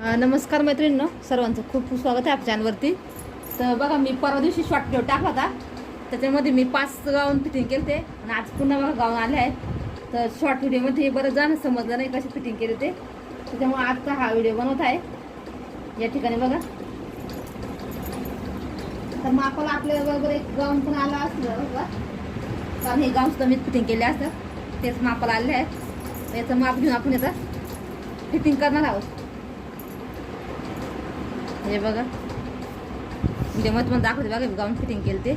नमस्कार मैत्रिणींनो सर्वांचं खूप खूप स्वागत आहे आपल्या चॅनलवरती. तर बघा मी परवा दिवशी शॉर्ट व्हिडिओ टाकला होता. त्याच्यामध्ये मी पाच गाऊन फिटिंग केले ते आणि आज पुन्हा बघा गाऊन आले आहेत. तर शॉर्ट व्हिडिओमध्ये बरं जाणं समजलं नाही कसे फिटिंग केले ते. त्याच्यामुळे आजचा हा व्हिडिओ बनवत आहे. या ठिकाणी बघा. तर मग आपल्याला आपल्या बरोबर एक गाऊन पण आला असलं बघा. कारण हे गाऊनसुद्धा मी फिटिंग केले असतं. तेच मापाला आले आहेत. याचं माप घेऊन आपण याचा फिटिंग करणार आहोत. हे बघा. व्हिडिओमध्ये तुम्हाला दाखवते बघा गाऊन फिटिंग केलं ते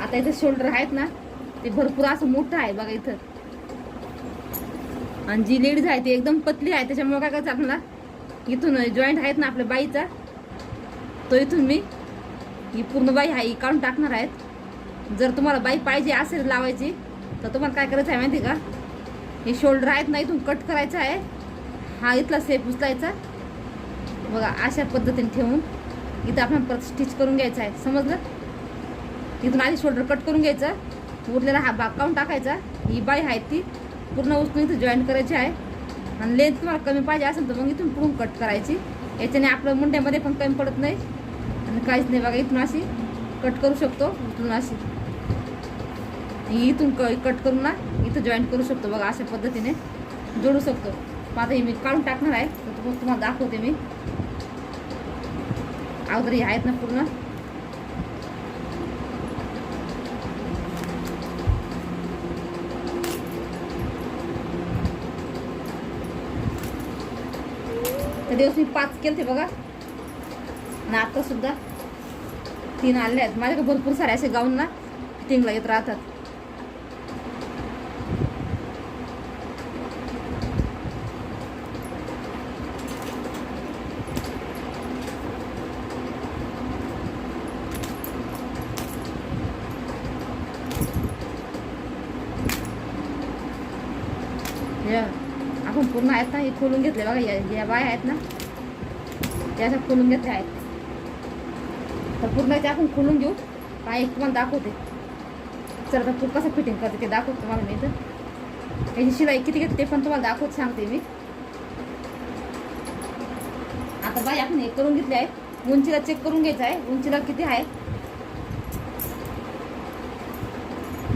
आता इथं शोल्डर आहेत ना ते भरपूर असं मोठं आहे बघा इथं. आणि जी लेडीज आहे ती एकदम पतली आहे त्याच्यामुळे काय करायचं आपल्याला इथून जॉईंट आहेत ना आपल्या बाईचा तो इथून मी ही पूर्ण बाई आहे ही काढून टाकणार आहेत. जर तुम्हाला बाई पाहिजे असेल लावायची तर तुम्हाला काय करायचं आहे माहिती आहे का? हे शोल्डर आहेत ना इथून कट करायचं आहे. हा इथला सेफ उचलायचा. बघा अशा पद्धतीने ठेवून इथं आपण परत स्टिच करून घ्यायचा आहे. समजलं? इथून आधी शोल्डर कट करून घ्यायचा. उरलेला हा भाग काढून टाकायचा. ही बाई आहे ती. पूर्ण उचलून इथं जॉईन करायची आहे. आणि लेंथ तुम्हाला कमी पाहिजे असेल तर मग इथून पुढून कट करायची. याच्याने आपलं मुंड्यामध्ये पण कमी पडत नाही. आणि काहीच नाही बघा इथून अशी कट करू शकतो. इथून अशी. ही इथून क कट करून ना इथं जॉईन करू शकतो. बघा अशा पद्धतीने जोडू शकतो. माझं हे मी काढून टाकणार आहे. तर तुम्हाला तुम्हाला दाखवते मी. अगोदर हे आहेत ना पूर्ण. त्या दिवस मी पाच केलते बघा. आणि आता सुद्धा तीन आले आहेत. माझ्याकडे भरपूर सारे असे गाऊन ना फिटिंगला येत राहतात. आपण पूर्ण आहेत ना हे खोलून घेतले बघा या या बाया आहेत ना. त्या अशा खोलून घेतल्या आहेत. तर पूर्ण ते आपण खोलून घेऊ. काय एक तुम्हाला दाखवते. चला आता तू कसं फिटिंग करते ते दाखवते तुम्हाला मी तर त्याची शिलाई किती घेते ते पण तुम्हाला दाखवत सांगते मी. आता बाई आपण हे करून घेतले आहे उंचीला चेक करून घ्यायचं आहे. उंचीला किती आहे?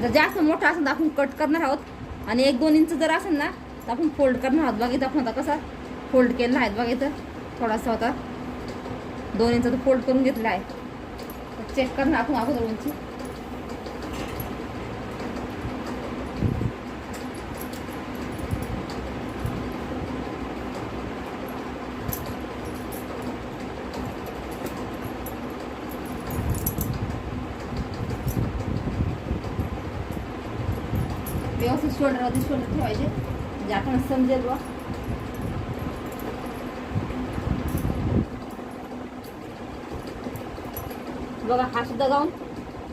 जर जास्त मोठं असेल तर आपण कट करणार आहोत. आणि एक दोन इंच जर असेल ना तर आपण फोल्ड करणार आहोत बघा इथं आपण आता कसा फोल्ड केलेला आहे. बघा इथं थोडासा होता दोन इंच तर फोल्ड करून घेतला आहे. तर चेक करणार आपण अगोदर उंची व्यवस्थित शोल्डरवरती शोल्डर ठेवायचे. म्हणजे आपण समजेल बा. बघा हा सुद्धा गाऊन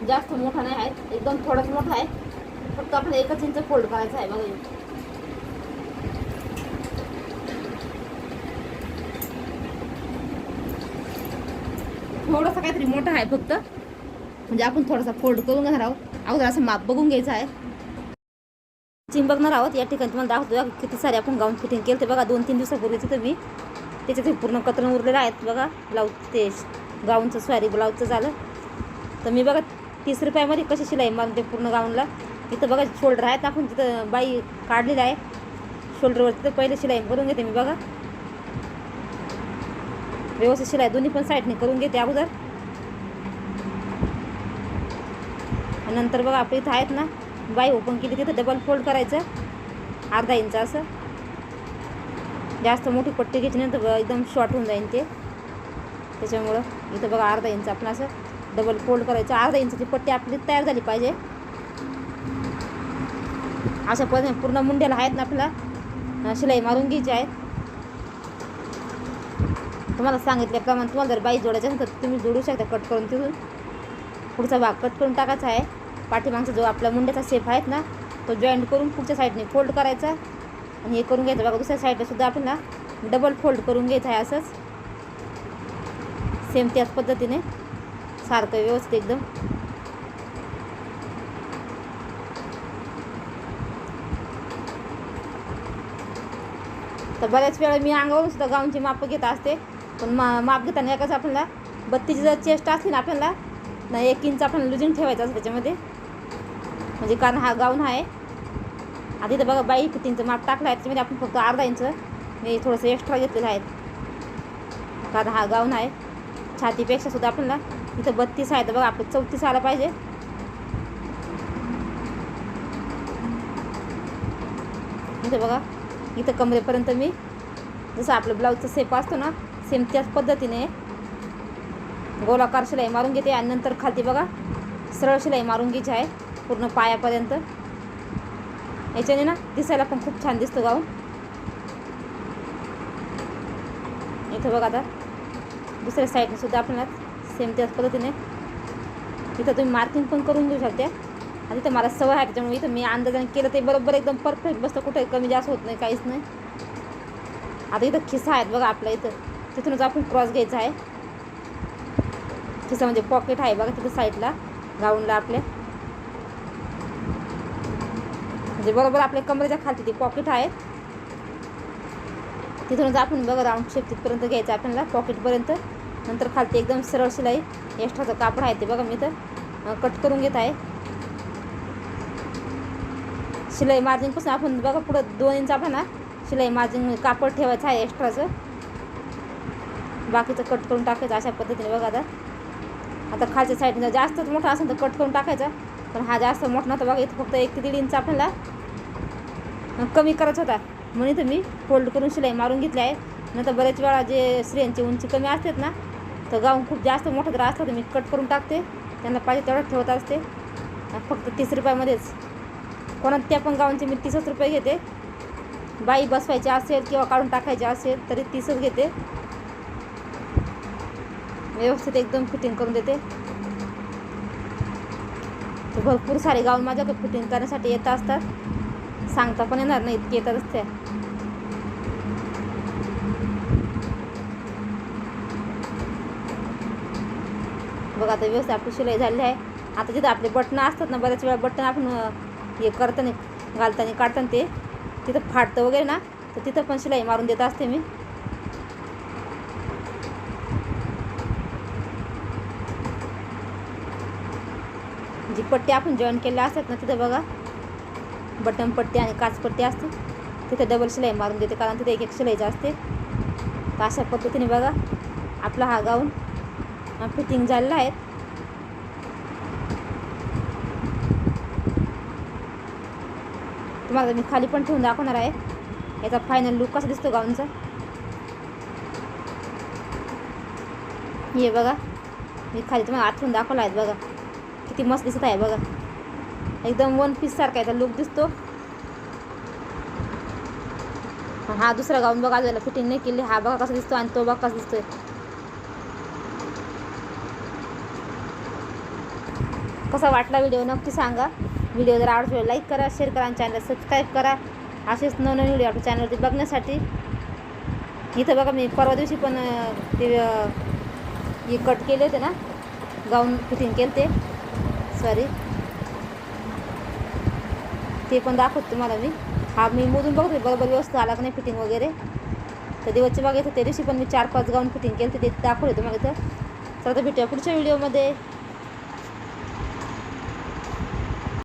जास्त मोठा नाही आहे एकदम थोडाच मोठा आहे. फक्त आपण एकच इंच फोल्ड करायचा आहे बघा. थोडासा काहीतरी मोठा आहे फक्त. म्हणजे आपण थोडासा फोल्ड करून घेणार आहोत. अगोदर असं माप बघून घ्यायचं आहे. चिंग बघणार आहोत. या ठिकाणी तुम्हाला दाखवतो किती सारे आपण गाऊन फिटिंग केलं ते बघा दोन तीन दिवसापूर्वीचं तर मी त्याच्यात पूर्ण कतरण उरलेलं आहेत बघा. ब्लाऊज ते गाऊनचं सॉरी ब्लाऊजचं झालं. तर मी बघा तीस रुपयामध्ये कशी शिलाई मारून ते पूर्ण गाऊनला. इथं बघा शोल्डर आहेत आपण तिथं बाई काढलेलं आहे. शोल्डरवर तिथं पहिले शिलाई करून घेते मी बघा. व्यवस्थित शिलाई दोन्ही पण साईडने करून घेते अगोदर. नंतर बघा आपल्या इथं आहेत ना बाई ओपन केली तिथं डबल फोल्ड करायचं. अर्धा इंच असं. जास्त मोठी पट्टी घेतली नंतर तर एकदम शॉर्ट होऊन जाईल ते. त्याच्यामुळं इथं बघा अर्धा इंच आपण असं डबल फोल्ड करायचं. अर्धा इंचाची पट्टी आपली तयार झाली पाहिजे. अशा पद्धतीने पूर्ण मुंड्याला आहेत ना आपल्याला. शिलाई मारून घ्यायची आहे तुम्हाला सांगितल्याप्रमाणे तुम्हाला जर बाई जोडायची असेल तर तुम्ही जोडू शकता कट करून तिथून. पुढचा भाग कट करून टाकायचा आहे. पाठीमागचा जो आपला मुंड्याचा शेप आहेत ना तो जॉईंट करून पुढच्या साईडने फोल्ड करायचा. आणि हे करून घ्यायचं. बघा दुसऱ्या साईडला सुद्धा आपल्याला डबल फोल्ड करून घ्यायचं आहे असंच. सेम त्याच पद्धतीने. सारखं व्यवस्थित एकदम. तर बऱ्याच वेळा मी अंगावरून सुद्धा गाऊनची माप घेत असते. पण मा माप घेताना एकाच आपल्याला बत्तीची जर चेस्ट असली ना आपल्याला ना एक इंच आपण लुजिंग ठेवायचं असं त्याच्यामध्ये. म्हणजे कारण हा गाऊन आहे. आधी तर बघा बाई फिटिंगचं माप टाकलं आहे त्याच्यामध्ये आपण फक्त अर्धा इंच मी थोडंसं एक्स्ट्रा घेतलेलं आहे. कारण हा गाऊन आहे. छातीपेक्षा सुद्धा आपल्याला इथं बत्तीस आहे तर बघा आपलं चौतीस आला पाहिजे. इथं बघा इथं कमरेपर्यंत मी जसं आपलं ब्लाऊजचं सेप असतो ना सेम त्याच पद्धतीने गोलाकार शिलाई मारून घेते आणि नंतर खालती बघा सरळ शिलाई मारून घ्यायची आहे. पूर्ण पायापर्यंत. याच्याने ना दिसायला पण खूप छान दिसतो गाऊन. इथं बघा आता. दुसऱ्या साईडने सुद्धा आपल्याला सेम त्याच पद्धतीने. इथं तुम्ही मार्किंग पण करून घेऊ शकते. आणि इथं मला सवय आहे त्याच्यामुळे इथं मी अंदाजाने केलं ते बरोबर एकदम परफेक्ट बसतं. कुठे कमी जास्त होत नाही काहीच नाही. आता इथं खिसा आहेत बघा आपल्या इथं. तिथूनच आपण क्रॉस घ्यायचा आहे. खिसा म्हणजे पॉकेट आहे बघा तिथं साईडला गाऊनला आपल्या. म्हणजे बरोबर आपल्या कमरेच्या खालती ती पॉकेट आहे. तिथूनच आपण बघा राऊंड शेप तिथपर्यंत घ्यायचं आपल्याला पॉकेटपर्यंत नंतर खालती एकदम सरळ शिलाई एक्स्ट्राचं कापड आहे ते बघा मी तर. कट करून घेत आहे. शिलाई मार्जिनपासून आपण बघा पुढं दोन इंच आपण ना शिलाई मार्जिन कापड ठेवायचं आहे एक्स्ट्राचं बाकीचं कट करून टाकायचं अशा पद्धतीने बघा आता. आता खालच्या साईडनं जास्तच मोठा असेल तर कट करून टाकायचा. पण हा जास्त मोठा नव्हता बघा इथं फक्त एक ते दीड इंच आपल्याला कमी करायचा होता. म्हणून इथं मी फोल्ड करून शिलाई मारून घेतली आहे. नंतर बरेच वेळा जे स्त्रियांची उंची कमी असतात ना तर गाऊन खूप जास्त मोठं जर असतं तर मी कट करून टाकते. त्यांना पाहिजे तेवढं ठेवत असते. फक्त तीस रुपयामध्येच. कोणात त्या पण गाऊनचे मी तीसच रुपये घेते. बाई बसवायची असेल किंवा काढून टाकायची असेल तरी तीसच घेते. व्यवस्थित एकदम फिटिंग करून देते. तर भरपूर सारे गाऊन माझ्याकडे फिटिंग करण्यासाठी येत असतात. सांगता पण येणार नाही इतके येतात त्या बघा आता व्यवस्थित आपली शिलाई झालेली आहे. आता तिथं आपले बटणं असतात ना बऱ्याच वेळा बटन आपण हे करताना घालताना काढताना ते तिथं फाटतं वगैरे ना तर तिथं पण शिलाई मारून देत असते मी. जी पट्टी आपण जॉईन केल्या असतात ना तिथं बघा. बटन पट्टी आणि काच पट्टी असते. तिथे डबल शिलाई मारून देते कारण तिथे एक एक शिलाई असते तर अशा पद्धतीने बघा आपला हा गाऊन फिटिंग झालेला आहे. तुम्हाला मी खाली पण ठेवून दाखवणार आहे. याचा फायनल लुक कसा दिसतो गाऊनचा हे बघा मी खाली तुम्हाला आठवून दाखवला आहे बघा. किती मस्त दिसत आहे बघा. एकदम वन पीस सारखा याचा लुक दिसतो. हा दुसरा गाऊन बघा आजला फिटिंग नाही केली हा बघा कसा दिसतो आणि तो बघा कसा दिसतोय. कसा वाटला व्हिडिओ नक्की सांगा. व्हिडिओ जर आवडतो लाईक करा शेअर करा आणि चॅनल सबस्क्राईब करा. असेच नवनवीन व्हिडिओ आपल्या चॅनलवरती बघण्यासाठी. इथं बघा मी परवा दिवशी पण ते कट केले होते ना गाऊन फिटिंग केले ते सॉरी ते पण दाखवत तुम्हाला मी. हा मी मोजून बघते बरोबर व्यवस्थित आला का नाही फिटिंग वगैरे. तर दिवसचे बघायचं त्या दिवशी पण मी चार पाच गाऊन फिटिंग केलं ते दाखवले तुम्हाला इथं. चला तर भेटूया पुढच्या व्हिडिओमध्ये